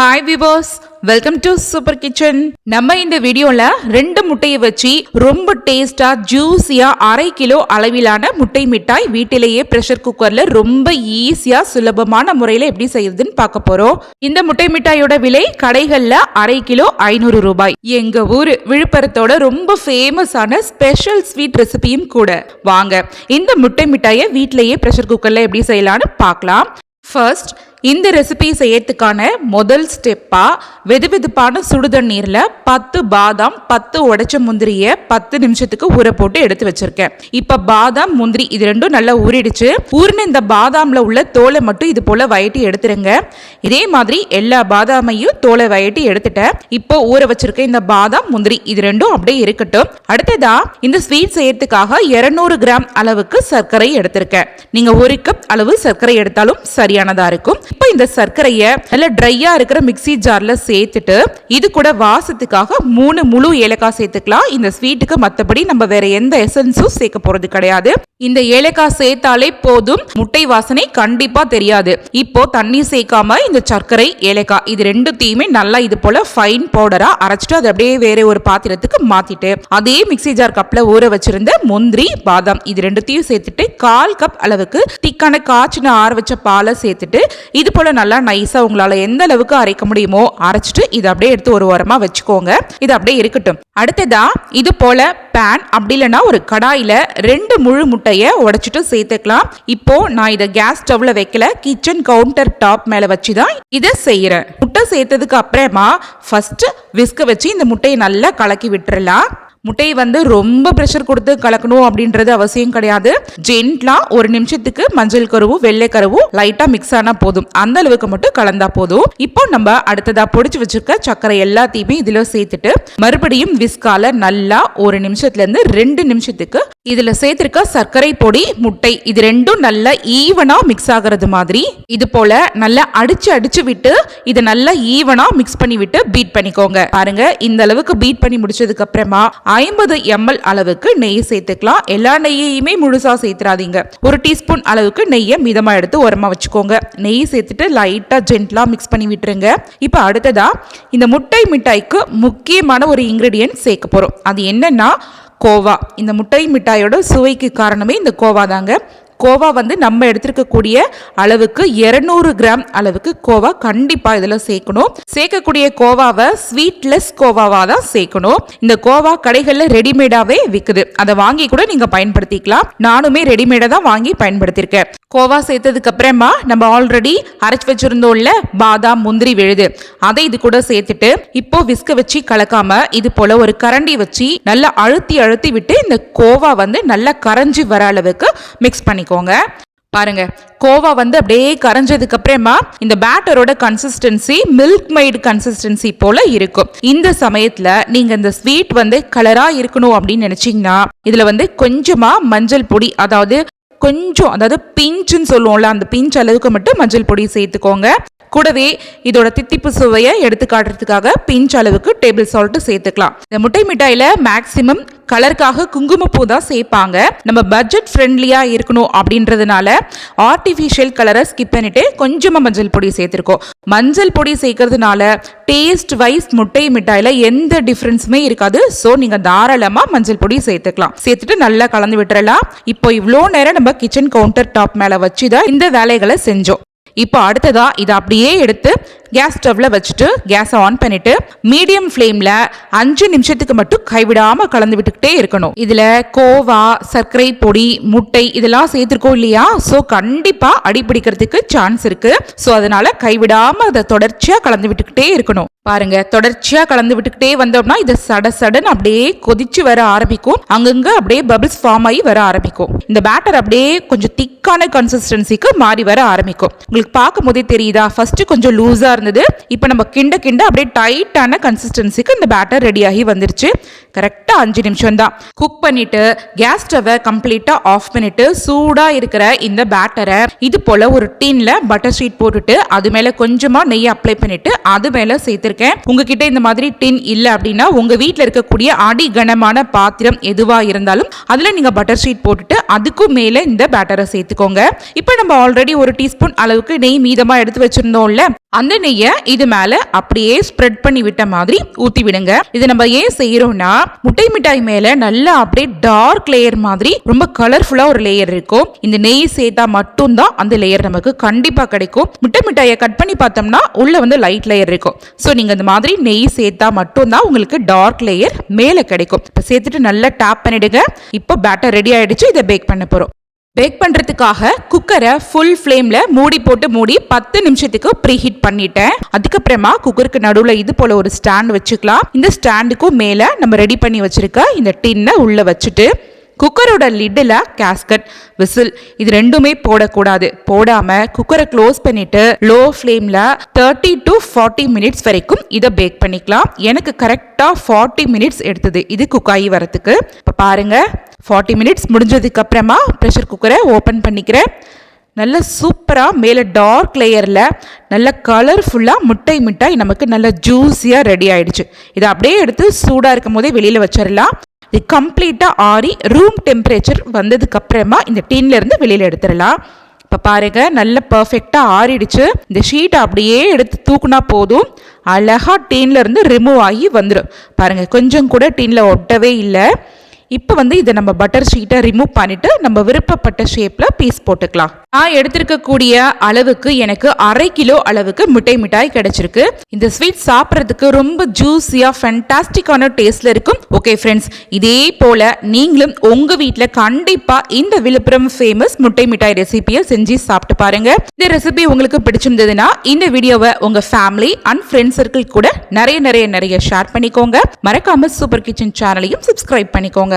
Hi விபாஸ் welcome to super kitchen நம்ம இந்த வீடியோல ரெண்டு முட்டையை வச்சு ரொம்ப டேஸ்டா ஜூஸியா அரை கிலோ அளவிலான முட்டை மிட்டாய் வீட்டிலேயே ப்ரெஷர் குக்கர்ல ரொம்ப ஈஸியா சுலபமான முறையில எப்படி செய்யுதுன்னு பார்க்க போறோம். இந்த முட்டை மிட்டாயோட விலை கடைகள்ல அரை கிலோ ஐநூறு ரூபாய். எங்க ஊரு விழுப்புரத்தோட ரொம்ப ஃபேமஸான ஸ்பெஷல் ஸ்வீட் ரெசிபியும் கூட. வாங்க இந்த முட்டை மிட்டாயை வீட்டிலேயே ப்ரெஷர் குக்கர்ல எப்படி செய்யலாம்னு பார்க்கலாம். ஃபர்ஸ்ட் இந்த ரெசிபி செய்யறதுக்கான முதல் ஸ்டெப்பாக வெது வெதுப்பான சுடுதண்ணீரில் பத்து பாதாம் பத்து உடைச்ச முந்திரியை பத்து நிமிஷத்துக்கு ஊற போட்டு எடுத்து வச்சிருக்கேன். இப்போ பாதாம் முந்திரி இது ரெண்டும் நல்லா ஊறிடுச்சு. ஊறின இந்த பாதாமில் உள்ள தோலை மட்டும் இது போல் வயட்டி எடுத்துருங்க. இதே மாதிரி எல்லா பாதாமையும் தோலை வயட்டி எடுத்துட்டேன். இப்போ ஊற வச்சிருக்க இந்த பாதாம் முந்திரி இது ரெண்டும் அப்படியே இருக்கட்டும். அடுத்ததா இந்த ஸ்வீட் செய்யறதுக்காக இரநூறு கிராம் அளவுக்கு சர்க்கரை எடுத்திருக்கேன். நீங்கள் ஒரு கப் அளவு சர்க்கரை எடுத்தாலும் சரியானதாக இருக்கும். இப்போ இந்த சர்க்கரையை நல்ல ட்ரையா இருக்கிற மிக்ஸி ஜார்ல சேர்த்துட்டு இது கூட வாசத்துக்காக மூணு முழு ஏலக்காய் சேர்த்துக்கலாம். இந்த ஸ்வீட்டுக்கு மற்றபடி நம்ம வேற எந்த எசன்ஸும் சேர்க்க போறது கிடையாது. இந்த ஏலக்காய் சேர்த்தாலே போதும். முட்டை வாசனை கண்டிப்பா தெரியாது. இப்போ தண்ணி சேர்க்காம இந்த சர்க்கரை ஏலக்காய் இது ரெண்டுத்தையுமே நல்லா இது போல ஃபைன் பவுடரா அரைச்சிட்டு அதை அப்படியே வேற ஒரு பாத்திரத்துக்கு மாத்திட்டு அதே மிக்ஸி ஜார் கப்ல ஊற வச்சிருந்த முந்திரி பாதாம் இது ரெண்டுத்தையும் சேர்த்துட்டு கால் கப் அளவுக்கு திக்கான காய்ச்சின ஆற வச்ச பாலை சேர்த்துட்டு இது போல நல்லா நைஸா உங்களால எந்த அளவுக்கு அரைக்க முடியுமோ அரைச்சிட்டு இதை அப்படியே எடுத்து ஒரு ஓரமாக வச்சுக்கோங்க. இது அப்படியே இருக்கட்டும். அடுத்ததா இது போல பேன் அப்படி இல்லைன்னா ஒரு கடாயில ரெண்டு முழு முட்டையை உடைச்சிட்டு சேர்த்துக்கலாம். இப்போ நான் இதை கேஸ் ஸ்டவ்ல வைக்கல கிச்சன் கவுண்டர் டாப் மேல வச்சு தான் இதை செய்யறேன். முட்டை சேர்த்ததுக்கு அப்புறமா ஃபர்ஸ்ட் விஸ்க வச்சு இந்த முட்டையை நல்லா கலக்கி விட்டுறலாம். முட்டையை வந்து ரொம்ப ப்ரெஷர் கொடுத்து கலக்கணும் அப்படின்றது அவசியம் கிடையாது. ஜென்ட்லாம் ஒரு நிமிஷத்துக்கு மஞ்சள் கருவும் வெள்ளை கருவும் லைட்டா மிக்ஸ் ஆனா போதும். அந்த அளவுக்கு மட்டும் கலந்தா போதும். இப்போ நம்ம அடுத்ததா பொடிச்சு வச்சிருக்க சர்க்கரை எல்லாத்தையுமே இதுல சேர்த்துட்டு மறுபடியும் விஸ்கால நல்லா ஒரு நிமிஷத்துல இருந்து ரெண்டு நிமிஷத்துக்கு இதுல சேர்த்திருக்க சர்க்கரை பொடி முட்டை இது ரெண்டும் நல்லா ஈவனா மிக்ஸ் ஆகிறது மாதிரி. இது போல நல்லா அடிச்சு அடிச்சு விட்டு இதை நல்லா ஈவனா மிக்ஸ் பண்ணி விட்டு பீட் பண்ணிக்கோங்க. பாருங்க இந்த அளவுக்கு பீட் பண்ணி முடிச்சதுக்கு அப்புறமா ஐம்பது எம்எல் அளவுக்கு நெய் சேர்த்துக்கலாம். எல்லா நெய்யையுமே முழுசா சேர்த்துறாதீங்க. ஒரு டீஸ்பூன் அளவுக்கு நெய்யை மிதமா எடுத்து உரமா வச்சுக்கோங்க. நெய் சேர்த்துட்டு லைட்டா ஜென்ட்லா மிக்ஸ் பண்ணி விட்டுருங்க. இப்போ அடுத்ததா இந்த முட்டை மிட்டாய்க்கு முக்கியமான ஒரு இன்கிரீடியன்ட் சேர்க்க போறோம். அது என்னன்னா கோவா. இந்த முட்டை மிட்டாயோட சுவைக்கு காரணமே இந்த கோவா தாங்க கோவா வந்து நம்ம எடுத்திருக்கக்கூடிய அளவுக்கு இருநூறு கிராம் அளவுக்கு கோவா கண்டிப்பாக இதில் சேர்க்கணும். சேர்க்கக்கூடிய கோவாவை ஸ்வீட்லெஸ் கோவாவாக தான் சேர்க்கணும். இந்த கோவா கடைகளில் ரெடிமேடாகவே விற்குது அதை வாங்கி கூட நீங்கள் பயன்படுத்திக்கலாம். நானுமே ரெடிமேடாக தான் வாங்கி பயன்படுத்தியிருக்கேன். கோவா சேர்த்ததுக்கு அப்புறமா நம்ம ஆல்ரெடி அரைச்சி வச்சிருந்தோம்ல பாதாம் முந்திரி விழுது. அதை இது கூட சேர்த்துட்டு இப்போ விஸ்க வச்சு கலக்காம இது போல ஒரு கரண்டி வச்சு நல்லா அழுத்தி அழுத்தி விட்டு இந்த கோவா வந்து நல்லா கரைஞ்சி வர அளவுக்கு மிக்ஸ் வச்சுக்கோங்க பாருங்க கோவா வந்து அப்படியே கரைஞ்சதுக்கு அப்புறமா இந்த பேட்டரோட கன்சிஸ்டன்சி மில்க் மைடு கன்சிஸ்டன்சி போல இருக்கும். இந்த சமயத்துல நீங்க இந்த ஸ்வீட் வந்து கலரா இருக்கணும் அப்படின்னு நினைச்சீங்கன்னா இதுல வந்து கொஞ்சமா மஞ்சள் பொடி அதாவது கொஞ்சம் அதாவது பிஞ்சுன்னு சொல்லுவோம்ல அந்த பிஞ்ச் அளவுக்கு மட்டும் மஞ்சள் பொடி சேர்த்துக்கோங்க. கூடவே இதோட தித்திப்பு சுவையை எடுத்து காட்டுறதுக்காக பிஞ்ச் அளவுக்கு டேபிள் சால்ட்டு சேர்த்துக்கலாம். இந்த முட்டை மிட்டாயில மேக்சிமம் கலருக்காக குங்குமப்பூ தான் சேர்ப்பாங்க. நம்ம பட்ஜெட் ஃப்ரெண்ட்லியாக இருக்கணும் அப்படின்றதுனால ஆர்டிஃபிஷியல் கலரை ஸ்கிப் பண்ணிட்டு கொஞ்சமாக மஞ்சள் பொடி சேர்த்துருக்கோம். மஞ்சள் பொடி சேர்க்கறதுனால டேஸ்ட் வைஸ் முட்டை மிட்டாயில் எந்த டிஃப்ரென்ஸுமே இருக்காது. ஸோ நீங்கள் தாராளமாக மஞ்சள் பொடி சேர்த்துக்கலாம். சேர்த்துட்டு நல்லா கலந்து விட்டுறலாம். இப்போ இவ்வளோ நேரம் நம்ம கிச்சன் கவுண்டர் டாப் மேலே வச்சு தான் இந்த வேலைகளை செஞ்சோம். இப்போ அடுத்ததாக இதை அப்படியே எடுத்து கேஸ் ஸ்டவ்ல வச்சுட்டு கேஸை ஆன் பண்ணிட்டு மீடியம் ஃப்ளேமில் அஞ்சு நிமிஷத்துக்கு மட்டும் கைவிடாம கலந்து விட்டுக்கிட்டே இருக்கணும். இதுல கோவா சர்க்கரை பொடி முட்டை இதெல்லாம் சேர்த்துருக்கோம் இல்லையா? ஸோ கண்டிப்பா அடி பிடிக்கிறதுக்கு சான்ஸ் இருக்கு. ஸோ அதனால கைவிடாம அதை தொடர்ச்சியா கலந்து விட்டுக்கிட்டே இருக்கணும். பாருங்க தொடர்ச்சியா கலந்து விட்டுக்கிட்டே வந்தோம்னா இது சட சடன் அப்படியே கொதிச்சு வர ஆரம்பிக்கும். அங்கங்க அப்படியே பபிள்ஸ் ஃபார்ம் ஆகி வர ஆரம்பிக்கும். இந்த பேட்டர் அப்படியே கொஞ்சம் திக்கான கன்சிஸ்டன்சிக்கு மாறி வர ஆரம்பிக்கும். உங்களுக்கு பார்க்கும் போதே தெரியுதா? ஃபர்ஸ்ட் கொஞ்சம் லூஸா இருந்தது. இப்போ நம்ம கிண்ட கிண்ட அப்படியே டைட்டான கன்சிஸ்டன்சிக்கு இந்த பேட்டர் ரெடி ஆகி வந்துருச்சு. கரெக்டாக அஞ்சு நிமிஷம் தான். குக் பண்ணிட்டு கேஸ் ஸ்டவை கம்ப்ளீட்டாக ஆஃப் பண்ணிட்டு சூடாக இருக்கிற இந்த பேட்டரை இது போல் ஒரு டீனில் பட்டர் ஷீட் போட்டுட்டு அது மேலே கொஞ்சமாக நெய் அப்ளை பண்ணிட்டு அது மேலே சேர்த்துருக்கேன். உங்ககிட்ட இந்த மாதிரி டின் இல்லை அப்படின்னா உங்கள் வீட்டில் இருக்கக்கூடிய அடி கனமான பாத்திரம் எதுவாக இருந்தாலும் அதில் நீங்கள் பட்டர் ஷீட் போட்டுட்டு அதுக்கும் மேலே இந்த பேட்டரை சேர்த்துக்கோங்க. இப்போ நம்ம ஆல்ரெடி ஒரு டீஸ்பூன் அளவுக்கு நெய் மீதமாக எடுத்து வச்சிருந்தோம்ல அந்த நெய்யை இது மேல அப்படியே ஸ்ப்ரெட் பண்ணி விட்ட மாதிரி ஊத்தி விடுங்க. இது நம்ம ஏன் செய்யறோம்னா முட்டை மிட்டாய் மேல நல்லா அப்படியே டார்க் லேயர் மாதிரி ரொம்ப கலர்ஃபுல்லா ஒரு லேயர் இருக்கும். இந்த நெய் சேர்த்தா மட்டும்தான் அந்த லேயர் நமக்கு கண்டிப்பா கிடைக்கும். முட்டை மிட்டாயை கட் பண்ணி பார்த்தோம்னா உள்ள வந்து லைட் லேயர் இருக்கும். ஸோ நீங்க இந்த மாதிரி நெய் சேர்த்தா மட்டும்தான் உங்களுக்கு டார்க் லேயர் மேல கிடைக்கும். இப்போ சேர்த்துட்டு நல்லா டேப் பண்ணிடுங்க. இப்போ பேட்டர் ரெடி ஆயிடுச்சு. இதை பேக் பண்ண போறோம். பேக் பண்ணுறதுக்காக குக்கரை ஃபுல் ஃப்ளேமில் மூடி போட்டு மூடி பத்து நிமிஷத்துக்கு ப்ரீ ஹீட் பண்ணிட்டேன். அதுக்கப்புறமா குக்கருக்கு நடுவில் இது போல் ஒரு ஸ்டாண்ட் வச்சுக்கலாம். இந்த ஸ்டாண்டுக்கும் மேலே நம்ம ரெடி பண்ணி வச்சுருக்க இந்த டின்னை உள்ளே வச்சுட்டு குக்கரோட லிட்டில் கேஸ்கட் விசில் இது ரெண்டுமே போடக்கூடாது. போடாமல் குக்கரை க்ளோஸ் பண்ணிட்டு லோ ஃப்ளேமில் தேர்ட்டி டு ஃபார்ட்டி மினிட்ஸ் வரைக்கும் இதை பேக் பண்ணிக்கலாம். எனக்கு கரெக்டாக ஃபார்ட்டி மினிட்ஸ் எடுத்தது இது குக் ஆகி வரத்துக்கு. இப்போ பாருங்கள் ஃபார்ட்டி மினிட்ஸ் முடிஞ்சதுக்கு அப்புறமா ப்ரெஷர் குக்கரை ஓப்பன் பண்ணிக்கிறேன். நல்ல சூப்பராக மேலே டார்க் லேயரில் நல்ல கலர்ஃபுல்லாக முட்டை மிட்டாய் நமக்கு நல்ல ஜூஸியாக ரெடி ஆகிடுச்சு இதை அப்படியே எடுத்து சூடாக இருக்கும் போதே வெளியில் வச்சிடலாம். இது கம்ப்ளீட்டாக ஆறி ரூம் டெம்பரேச்சர் வந்ததுக்கப்புறமா இந்த டீன்லேருந்து வெளியில் எடுத்துடலாம். இப்போ பாருங்க நல்ல பர்ஃபெக்டாக ஆறிடுச்சு. இந்த ஷீட்டை அப்படியே எடுத்து தூக்குனா போதும். அழகாக டீன்லேருந்து ரிமூவ் ஆகி வந்துடும் பாருங்கள் கொஞ்சம் கூட டீனில் ஒட்டவே இல்லை. இப்போ வந்து இதை நம்ம பட்டர் ஷீட்டை ரிமூவ் பண்ணிட்டு நம்ம விருப்பப்பட்ட ஷேப்பில் பீஸ் போட்டுக்கலாம். நான் எடுத்திருக்கக்கூடிய அளவுக்கு எனக்கு அரை கிலோ அளவுக்கு மிட்டை மிட்டாய் கிடைச்சிருக்கு. இந்த ஸ்வீட் சாப்பிட்றதுக்கு ரொம்ப ஜூஸியாக ஃபென்டாஸ்டிக்கான டேஸ்ட்டில் இருக்கும். ஓகே ஃப்ரெண்ட்ஸ் இதே போல் நீங்களும் உங்கள் வீட்டில் கண்டிப்பாக இந்த விழுப்புரம் ஃபேமஸ் முட்டை மிட்டாய் ரெசிபியை செஞ்சு சாப்பிட்டு பாருங்க. இந்த ரெசிபி உங்களுக்கு பிடிச்சிருந்ததுன்னா இந்த வீடியோவை உங்கள் ஃபேமிலி அண்ட் ஃப்ரெண்ட்ஸ் சர்க்கிள் கூட நிறைய நிறைய நிறைய ஷேர் பண்ணிக்கோங்க. மறக்காம சூப்பர் கிச்சன் சேனலையும் சப்ஸ்கிரைப் பண்ணிக்கோங்க.